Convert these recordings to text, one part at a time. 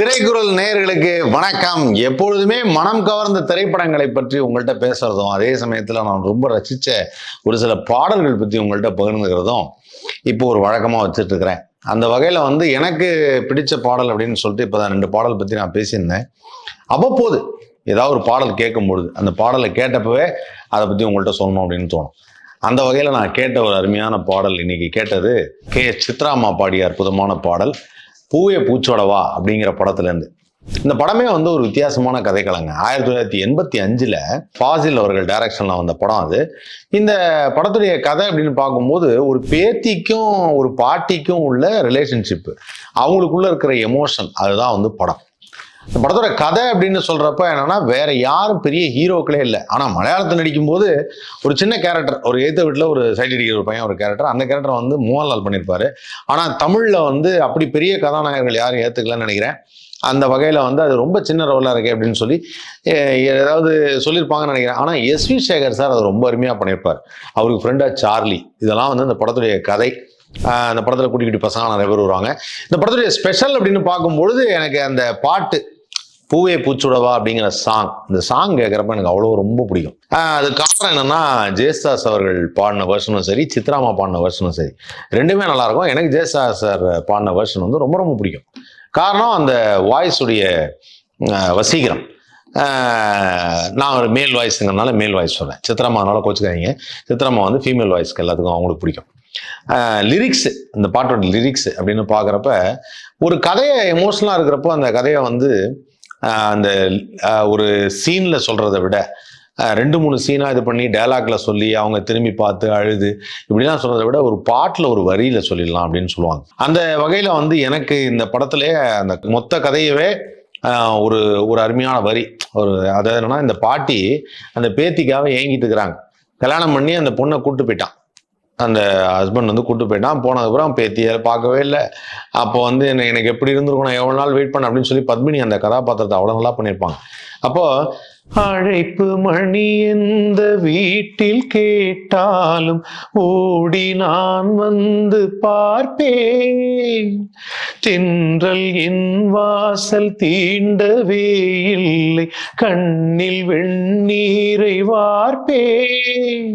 திரைக்குறள் நேயர்களுக்கு வணக்கம். எப்பொழுதுமே மனம் கவர்ந்த திரைப்படங்களை பற்றி உங்கள்கிட்ட பேசுறதும் அதே சமயத்தில் நான் ரொம்ப ரசித்த ஒரு சில பாடல்கள் பற்றி உங்கள்கிட்ட பகிர்ந்துக்கிறதும் இப்போ ஒரு வழக்கமாக வச்சுட்டு இருக்கிறேன் அந்த வகையில் வந்து எனக்கு பிடிச்ச பாடல் அப்படின்னு சொல்லிட்டு இப்போ தான் ரெண்டு பாடல் பற்றி நான் பேசியிருந்தேன். அவ்வப்போது ஏதாவது ஒரு பாடல் கேட்கும்பொழுது அந்த பாடலை கேட்டப்பவே அதை பற்றி உங்கள்கிட்ட சொல்லணும் அப்படின்னு தோணும். அந்த வகையில் நான் கேட்ட ஒரு அருமையான பாடல் இன்னைக்கு கேட்டது கே சித்ராமா பாடிய அற்புதமான பாடல். பூவே பூச்சோடவா அப்படிங்கிற படத்துலேருந்து. இந்த படமே வந்து ஒரு வித்தியாசமான கதைக்கலங்க ஆயிரத்தி தொள்ளாயிரத்தி எண்பத்தி அஞ்சில் ஃபாசில் அவர்கள் டைரக்ஷனில் வந்த படம் அது. இந்த படத்துடைய கதை அப்படின்னு பார்க்கும்போது ஒரு பேத்திக்கும் ஒரு பாட்டிக்கும் உள்ள ரிலேஷன்ஷிப்பு அவங்களுக்குள்ள இருக்கிற எமோஷன் அதுதான் வந்து படம். இந்த படத்தோட கதை அப்படின்னு சொல்றப்ப என்னன்னா வேற யாரும் பெரிய ஹீரோக்களே இல்லை. ஆனால் மலையாளத்தில் நடிக்கும்போது ஒரு சின்ன கேரக்டர் ஒரு ஏத்த வீட்டில் ஒரு சைட் அடிக்கிற ஒரு பையன் ஒரு கேரக்டர் அந்த கேரக்டர் வந்து மோகன்லால் பண்ணியிருப்பாரு ஆனால் தமிழில் வந்து அப்படி பெரிய கதாநாயகர்கள் யாரும் ஏற்றுக்கலன்னு நினைக்கிறேன். அந்த வகையில் வந்து அது ரொம்ப சின்ன ரோலாக இருக்குது அப்படின்னு சொல்லி ஏதாவது சொல்லியிருப்பாங்கன்னு நினைக்கிறேன். ஆனால் எஸ்வி சேகர் சார் அது ரொம்ப அருமையாக பண்ணியிருப்பார் அவருக்கு ஃப்ரெண்டாக சார்லி. இதெல்லாம் வந்து அந்த படத்துடைய கதை. அந்த படத்தில் குட்டி குட்டி பசங்க நிறைய பேர் வருவாங்க. இந்த படத்துடைய ஸ்பெஷல் அப்படின்னு பார்க்கும்பொழுது எனக்கு அந்த பாட்டு பூவே பூச்சுடவா அப்படிங்கிற சாங் இந்த சாங் கேட்குறப்ப எனக்கு அவ்வளோ ரொம்ப பிடிக்கும். அது காரணம் என்னென்னா ஜெயஸ்தாஸ் அவர்கள் பாடின வெர்ஷனும் சரி சித்ராமா பாடின வெர்ஷனும் சரி. ரெண்டுமே நல்லா இருக்கும். எனக்கு ஜெயஸ்தாஸ் சார் பாடின வெர்ஷன் வந்து ரொம்ப ரொம்ப பிடிக்கும். காரணம் அந்த வாய்ஸுடைய வசீகரம். நான் ஒரு மேல் வாய்ஸுங்கிறனால மேல் வாய்ஸ் சொல்கிறேன் சித்ராமானால கோச்சுக்காதீங்க. சித்ராமா வந்து ஃபீமேல் வாய்ஸ்க்கு எல்லாத்துக்கும் அவங்களுக்கு பிடிக்கும். லிரிக்ஸு இந்த பாட்டோட லிரிக்ஸ் அப்படின்னு பார்க்குறப்ப ஒரு கதையை எமோஷனலாக இருக்கிறப்போ அந்த கதையை வந்து அந்த ஒரு சீனில் சொல்கிறத விட ரெண்டு மூணு சீனாக இது பண்ணி டைலாக்ல சொல்லி அவங்க திரும்பி பார்த்து அழுது இப்படிலாம் சொல்கிறத விட ஒரு பாட்டில் ஒரு வரியில் சொல்லிடலாம் அப்படின்னு சொல்லுவாங்க. அந்த வகையில் வந்து எனக்கு இந்த படத்துலேயே அந்த மொத்த கதையவே ஒரு ஒரு அருமையான வரி. ஒரு அதாவது என்னன்னா இந்த பாட்டி அந்த பேத்திக்காக ஏங்கிட்டு இருக்கிறாங்க. கல்யாணம் பண்ணி அந்த பொண்ணை கூட்டு போயிட்டான். அந்த ஹஸ்பண்ட் வந்து கூட்டு போயிட்டான். போனதுக்கப்புறம் பேத்தியை பார்க்கவே இல்லை. அப்போ வந்து என்ன எனக்கு எப்படி இருந்திருக்கணும் எவ்வளோ நாள் வெயிட் பண்ண அப்படின்னு சொல்லி பத்மினி அந்த கதாபாத்திரத்தை அவ்வளோ நல்லா பண்ணியிருப்பாங்க. அப்போ அழைப்பு மணி எந்த வீட்டில் கேட்டாலும் ஓடி நான் வந்து பார்ப்பேன். தென்றல் என் வாசல் தீண்டவே இல்லை. கண்ணில் வெண்ணீரை வார்ப்பேன்.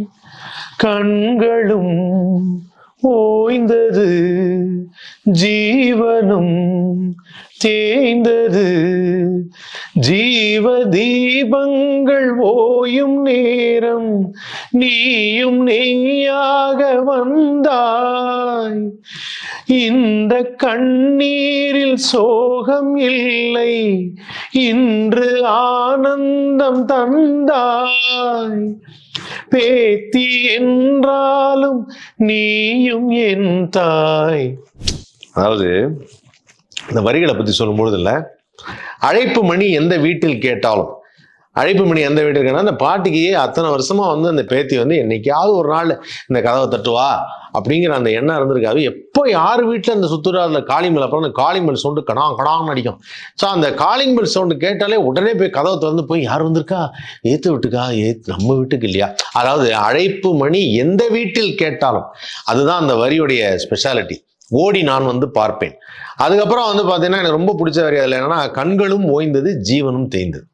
கண்களும் ஓய்ந்தது ஜீவனும் தேய்ந்தது. ஜீவ தீபங்கள் ஓயும் நேரம் நீயும் நெய்யாக வந்தாய். இந்த கண்ணீரில் சோகம் இல்லை இன்று ஆனந்தம் தந்தாய். பேத்தி என்றாலும் நீயும் என் தாய். அதாவது இந்த வரிகளை பத்தி சொல்லும்பொழுது இல்லை அழைப்பு மணி எந்த வீட்டில் கேட்டாலும் அழைப்பு மணி எந்த வீட்டில் கேட்டாலும் அந்த பாட்டிக்கு அத்தனை வருஷமா வந்து அந்த பேத்தி வந்து என்னைக்காவது ஒரு நாள் இந்த கதவை தட்டுவா அப்படிங்கிற அந்த எண்ணம் இருந்திருக்காது எப்போ யார் வீட்டில் அந்த சுத்துறாருல காளிமல் அப்புறம் அந்த காளிமல் சவுண்டு கடா கடான்னு அடிக்கும். ஸோ அந்த காளிமல் பெல் சவுண்டு கேட்டாலே உடனே போய் கதவை திறந்து போய் யார் வந்திருக்கா? ஏற்று வீட்டுக்கா? ஏத்து நம்ம வீட்டுக்கு இல்லையா? அதாவது அழைப்பு மணி எந்த வீட்டில் கேட்டாலும் அதுதான் அந்த வரியுடைய ஸ்பெஷாலிட்டி ஓடி நான் வந்து பார்ப்பேன். அதுக்கப்புறம் வந்து பார்த்தீங்கன்னா எனக்கு ரொம்ப பிடிச்ச வரி அதில் என்னன்னா கண்களும் ஓய்ந்தது ஜீவனும் தேய்ந்தது.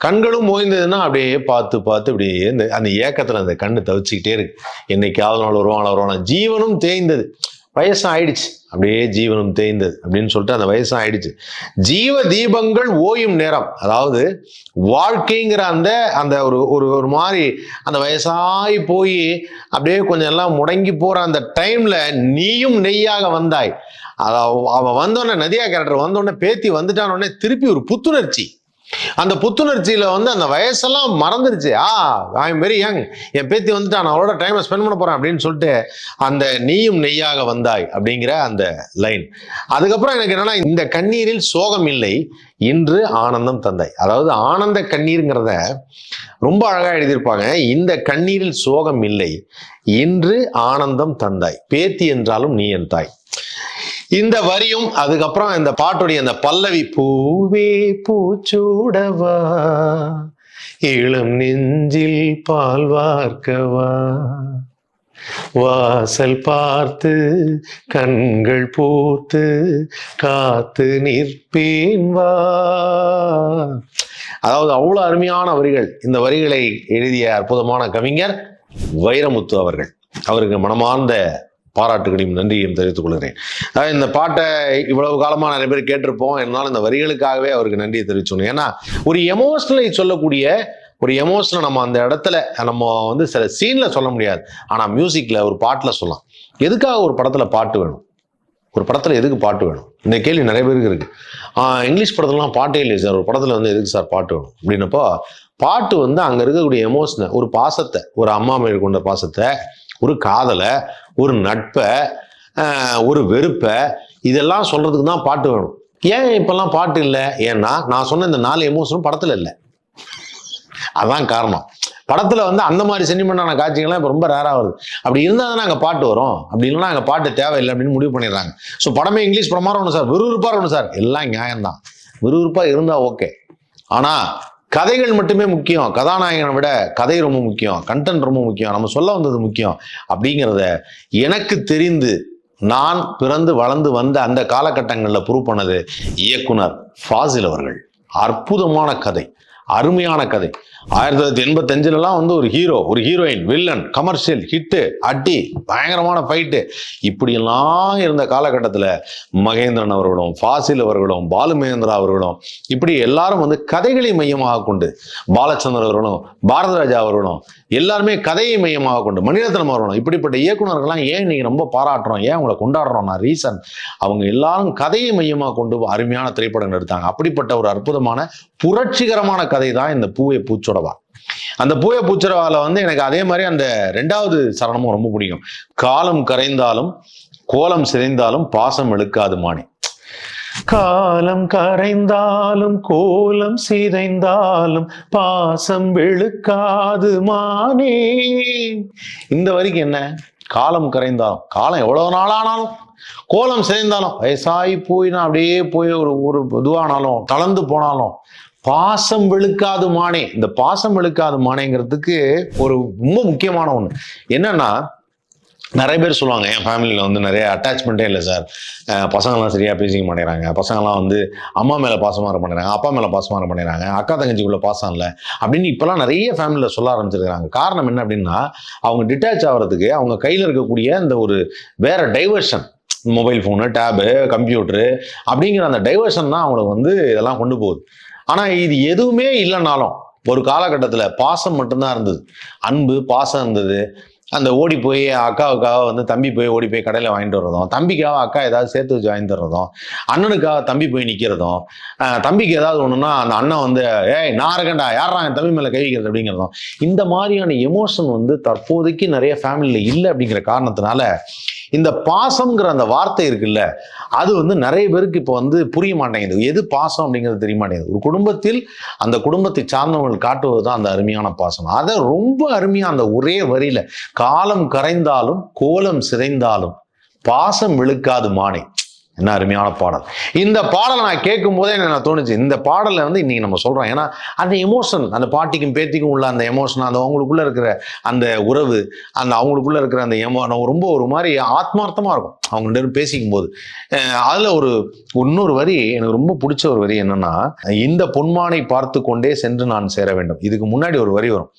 கண்களும் ஓய்ந்ததுன்னா அப்படியே பார்த்து பார்த்து அப்படியே இந்த அந்த ஏக்கத்தில் அந்த கண்ணு தவிச்சுக்கிட்டே இருக்கு. என்னைக்காவது நாள் வருவாங்களா வருவாங்க ஜீவனும் தேய்ந்தது. வயசும் ஆயிடுச்சு அப்படியே ஜீவனும் தேய்ந்தது அப்படின்னு சொல்லிட்டு அந்த வயசும் ஆயிடுச்சு ஜீவ தீபங்கள் ஓயும் நேரம். அதாவது வாழ்க்கைங்கிற அந்த அந்த ஒரு ஒரு ஒரு மாதிரி அந்த வயசாகி போய் அப்படியே கொஞ்சம் எல்லாம் முடங்கி போகிற அந்த டைம்ல நீயும் நெய்யாக வந்தாய். அதாவது அவன் வந்தோடனே நதியா கேரக்டர் வந்தோடனே பேத்தி வந்துட்டானோடனே திருப்பி ஒரு புத்துணர்ச்சி. அந்த புத்துணர்ச்சியில் வந்து அந்த வயசெல்லாம் மறந்துருச்சு. Ah I am very young என் பேத்தி வந்துட்டா நான் அவளோட டைமை ஸ்பெண்ட் பண்ண போறேன் அப்படின்னு சொல்லிட்டு அந்த நீயும் நெய்யாக வந்தாய் அப்படிங்கிற அந்த லைன் அதுக்கப்புறம் எனக்கு என்னன்னா இந்த கண்ணீரில் சோகம் இல்லை இன்று ஆனந்தம் தந்தாய். அதாவது ஆனந்த கண்ணீருங்கிறத ரொம்ப அழகாக எழுதியிருப்பாங்க. இந்த கண்ணீரில் சோகம் இல்லை இன்று ஆனந்தம் தந்தாய். பேத்தி என்றாலும் நீ என் தாய். இந்த வரியும் அதுக்கப்புறம் இந்த பாட்டுடைய அந்த பல்லவி பூவே பூச்சூடவா? இளம் நெஞ்சில் பால் வார்க்கவா? வாசல் பார்த்து கண்கள் பூத்து காத்து நிற்பேன் வா? அதாவது அவ்வளவு அருமையான வரிகள். இந்த வரிகளை எழுதிய அற்புதமான கவிஞர் வைரமுத்து அவர்கள். அவருக்கு மனமார்ந்த பாராட்டுகளையும் நன்றியையும் தெரிவித்துக் கொள்கிறேன். அதாவது இந்த பாட்டை இவ்வளவு காலமாக நிறைய பேர் கேட்டிருப்போம். இருந்தாலும் இந்த வரிகளுக்காகவே அவருக்கு நன்றியை தெரிவிச்சோம் ஏன்னா ஒரு எமோஷனலை சொல்லக்கூடிய ஒரு எமோஷனை நம்ம அந்த இடத்துல நம்ம வந்து சில சீனில் சொல்ல முடியாது. ஆனால் மியூசிக்கில் ஒரு பாட்டில் சொல்லலாம். எதுக்காக ஒரு படத்தில் பாட்டு வேணும்? ஒரு படத்தில் எதுக்கு பாட்டு வேணும்? இந்த கேள்வி நிறைய பேருக்கு இருக்குது இங்கிலீஷ் படத்துலலாம் பாட்டே இல்லையே சார். ஒரு படத்தில் வந்து எதுக்கு சார் பாட்டு வேணும்? அப்படின்னப்போ பாட்டு வந்து அங்கே இருக்கக்கூடிய எமோஷனை ஒரு பாசத்தை ஒரு அம்மா மேல் கொண்ட பாசத்தை ஒரு காதலை ஒரு நட்பை ஒரு வெறுப்பை இதெல்லாம் சொல்கிறதுக்கு தான் பாட்டு வேணும். ஏன் இப்பெல்லாம் பாட்டு இல்லை? ஏன்னா நான் சொன்ன இந்த நாலு எமோஷனும் படத்தில் இல்லை. அதான் காரணம். படத்தில் வந்து அந்த மாதிரி சென்டிமெண்டான காட்சிகள்லாம் இப்போ ரொம்ப ரேராக வருது. அப்படி இருந்தால் தானே அங்கே பாட்டு வரும். அப்படி இல்லைன்னா அங்கே பாட்டு தேவையில்லை அப்படின்னு முடிவு பண்ணிடுறாங்க. ஸோ படமே இங்கிலீஷ் படமாக இருக்கணும் சார். விறுவிறுப்பாக இருக்கணும் சார். எல்லாம் நியாயம்தான். விறுவிறுப்பாக இருந்தால் ஓகே ஆனால் கதைகள் மட்டுமே முக்கியம். கதாநாயகனை விட கதை ரொம்ப முக்கியம். கண்டென்ட் ரொம்ப முக்கியம். நம்ம சொல்ல வந்தது முக்கியம். அப்படிங்கிறத எனக்கு தெரிந்து நான் பிறந்து வளர்ந்து வந்த அந்த காலகட்டங்களில் ப்ரூவ் பண்ணது இயக்குனர் ஃபாசில் அவர்கள். அற்புதமான கதை. அருமையான கதை. ஆயிரத்தி தொள்ளாயிரத்தி எண்பத்தஞ்சுலலாம் வந்து ஒரு ஹீரோ ஒரு ஹீரோயின் வில்லன் கமர்ஷியல் ஹிட்டு அடி பயங்கரமான ஃபைட்டு இப்படியெல்லாம் இருந்த காலகட்டத்தில் மகேந்திரன் அவர்களும் ஃபாசில் அவர்களும் பாலுமகேந்திரா அவர்களும் இப்படி எல்லாரும் வந்து கதைகளை மையமாக கொண்டு பாலச்சந்தர் அவர்களும் பாரதராஜா அவர்களும் எல்லாருமே கதையை மையமாக கொண்டு மணிரத்னம் அவர்களும் இப்படிப்பட்ட இயக்குனர்கள்லாம் ஏன் நீங்கள் ரொம்ப பாராட்டுறோம் ஏன் அவங்களை கொண்டாடுறோம்னா ரீசன் அவங்க எல்லாரும் கதையை மையமாக கொண்டு அருமையான திரைப்படங்கள் எடுத்தாங்க. அப்படிப்பட்ட ஒரு அற்புதமான புரட்சிகரமான கதை தான் இந்த பூவை பூச்சொடவா. அந்த பூய பூச்சொடவால வந்து எனக்கு அதே மாதிரி அந்த ரெண்டாவது சரணமும் ரொம்ப பிடிக்கும். காலம் கரைந்தாலும் கோலம் சிதைந்தாலும் பாசம் இழுக்காது மானே. காலம் கரைந்தாலும் கோலம் சிதைந்தாலும் பாசம் வெளுக்காது மானே. இந்த வரிக்கு என்ன? காலம் கரைந்தாலும் காலம் எவ்வளவு நாளானாலும் கோலம் சிதைந்தாலும் வயசாகி போயினா அப்படியே போய் ஒரு ஒரு இதுவானாலும் தளர்ந்து போனாலும் பாசம் வெளுக்காது மானே. இந்த பாசம் வெளுக்காது மானேங்கிறதுக்கு ஒரு ரொம்ப முக்கியமான ஒண்ணு. என்னன்னா நிறைய பேர் சொல்லுவாங்க என் ஃபேமிலியில் வந்து நிறைய அட்டாச்மெண்ட்டே இல்லை சார். பசங்கள்லாம் சரியாக பேசிக்க மாட்டேங்கிறாங்க. பசங்கள்லாம் வந்து அம்மா மேலே பாசமாக இருக்க மாட்டேங்கிறாங்க. அப்பா மேலே பாசமாக இருக்க மாட்டேங்கிறாங்க. அக்கா தங்கச்சிக்குள்ளே பாசம் இல்லை. அப்படின்னு இப்போலாம் நிறைய ஃபேமிலியில் சொல்ல ஆரம்பிச்சிருக்காங்க காரணம் என்ன அப்படின்னா அவங்க டிட்டாச் ஆகிறதுக்கு அவங்க கையில் இருக்கக்கூடிய இந்த ஒரு வேற diversion mobile phone tab computer அப்படிங்கிற அந்த டைவர்ஷன் தான் அவங்களுக்கு வந்து இதெல்லாம் கொண்டு போகுது. ஆனால் இது எதுவுமே இல்லைனாலும் ஒரு காலகட்டத்தில் பாசம் மட்டும்தான் இருந்தது. அன்பு பாசம் இருந்தது. அந்த ஓடி போய் அக்காவுக்காக வந்து தம்பி போய் ஓடி போய் கடையில் வாங்கிட்டு வர்றதும் தம்பிக்காக அக்கா ஏதாவது சேர்த்து வச்சு வாங்கி தர்றதும் அண்ணனுக்காக தம்பி போய் நிற்கிறதும் தம்பிக்கு ஏதாவது ஒன்றுனா அந்த அண்ணன் வந்து ஏய் நான் இருக்கேன்டா யாரா என் தம்பி மேலே கை வைக்கிறது? அப்படிங்கிறதும். இந்த மாதிரியான எமோஷன் வந்து தற்போதைக்கு நிறைய ஃபேமிலியில் இல்லை அப்படிங்கிற காரணத்தினால இந்த பாசம்ங்கிற அந்த வார்த்தை இருக்குல்ல அது வந்து நிறைய பேருக்கு இப்போ வந்து புரிய மாட்டேங்குது. எது பாசம் அப்படிங்கிறது தெரிய மாட்டேங்குது. ஒரு குடும்பத்தில் அந்த குடும்பத்தை சார்ந்தவர்கள் காட்டுவது தான் அந்த அருமையான பாசம். அதை ரொம்ப அருமையாக அந்த ஒரே வரியில காலம் கரைந்தாலும் கோலம் சிதைந்தாலும் பாசம் விழுக்காது மானே. என்ன அருமையான பாடல். இந்த பாடலை நான் கேட்கும் போதே எனக்கு நான் தோணுச்சு. இந்த பாடலை வந்து இன்னைக்கு நம்ம சொல்றோம். ஏன்னா அந்த எமோஷன் அந்த பாட்டிக்கும் பேத்திக்கும் உள்ள அந்த எமோஷன் அந்த அவங்களுக்குள்ள இருக்கிற அந்த உறவு அந்த அவங்களுக்குள்ள இருக்கிற அந்த எமோ ரொம்ப ஒரு மாதிரி ஆத்மார்த்தமா இருக்கும். அவங்க ரெண்டு பேசிக்கும் போது அதுல ஒரு இன்னொரு வரி எனக்கு ரொம்ப பிடிச்ச ஒரு வரி என்னன்னா இந்த பொன்மானை பார்த்து கொண்டே சென்று நான் சேர வேண்டும். இதுக்கு முன்னாடி ஒரு வரி வரும்.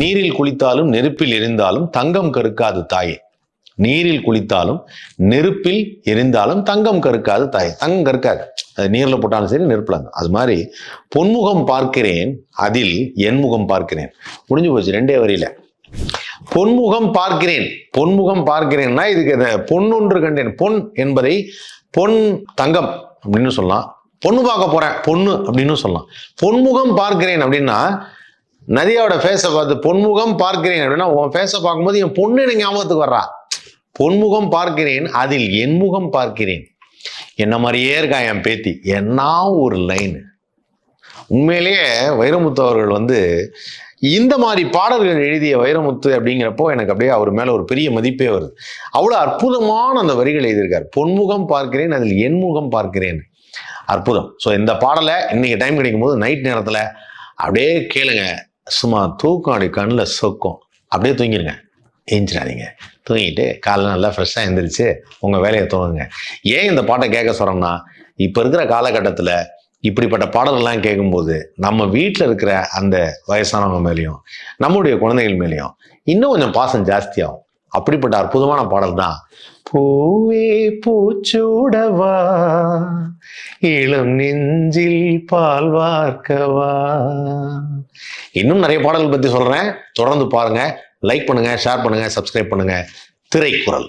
நீரில் குளித்தாலும் நெருப்பில் எரிந்தாலும் தங்கம் கருக்காது தாயே. நீரில் குளித்தாலும் நெருப்பில் எரிந்தாலும் தங்கம் கருக்காது தாய். தங்கம் கருக்காது. அது நீரில் போட்டாலும் சரி நெருப்பில் அது மாதிரி பொன்முகம் பார்க்கிறேன் அதில் என்முகம் பார்க்கிறேன். முடிஞ்சு போச்சு ரெண்டே வரியில. பொன்முகம் பார்க்கிறேன். பொன்முகம் பார்க்கிறேன்னா இதுக்கு பொன்னொன்று கண்டேன். பொன் என்பதை பொன் தங்கம் அப்படின்னு சொல்லலாம். பொண்ணு பார்க்க போறேன். பொண்ணு அப்படின்னு சொல்லலாம். பொன்முகம் பார்க்கிறேன் அப்படின்னா நதியாவோட ஃபேஸை பார்த்து பொன்முகம் பார்க்கிறேன் அப்படின்னா உன் ஃபேஸை பார்க்கும்போது என் பொண்ணு எனக்கு ஞாபகத்துக்கு வர்றா. பொன்முகம் பார்க்கிறேன் அதில் என் முகம் பார்க்கிறேன். என்ன மாதிரியே இருக்கா என் பேத்தி? என்ன ஒரு லைனு உண்மையிலேயே வைரமுத்து அவர்கள் வந்து இந்த மாதிரி பாடல்கள் எழுதிய வைரமுத்து அப்படிங்கிறப்போ எனக்கு அப்படியே அவர் மேலே ஒரு பெரிய மதிப்பே வருது. அவ்வளோ அற்புதமான அந்த வரிகள் எழுதியிருக்கார். பொன்முகம் பார்க்கிறேன் அதில் என் முகம் பார்க்கிறேன். அற்புதம். ஸோ இந்த பாடலை இன்னைக்கு டைம் கிடைக்கும் போது நைட் நேரத்தில் அப்படியே கேளுங்க. சும்மா தூக்கம் கண்ணில் சொக்கும் அப்படியே தூங்கிடுங்க ஏஞ்சிடாதீங்க. தூங்கிட்டு காலைல நல்லா ஃப்ரெஷ்ஷாக எழுந்திரிச்சு உங்கள் வேலையை தோணுங்க ஏன் இந்த பாட்டை கேட்க சொல்கிறோம்னா இப்போ இருக்கிற காலகட்டத்தில் இப்படிப்பட்ட பாடல்கள்லாம் கேட்கும்போது நம்ம வீட்டில் இருக்கிற அந்த வயசானவங்க மேலேயும் நம்முடைய குழந்தைகள் மேலேயும் இன்னும் கொஞ்சம் பாசம் ஜாஸ்தியாகும். அப்படிப்பட்ட அற்புதமான பாடல் தான் பூவே பூச்சூடவா இளம் நெஞ்சில் பால் வார்க்கவா. இன்னும் நிறைய பாடல்கள் பற்றி சொல்கிறேன் தொடர்ந்து பாருங்கள் லைக் பண்ணுங்கள் ஷேர் பண்ணுங்கள் சப்ஸ்கிரைப் பண்ணுங்கள் திரைக்குறள்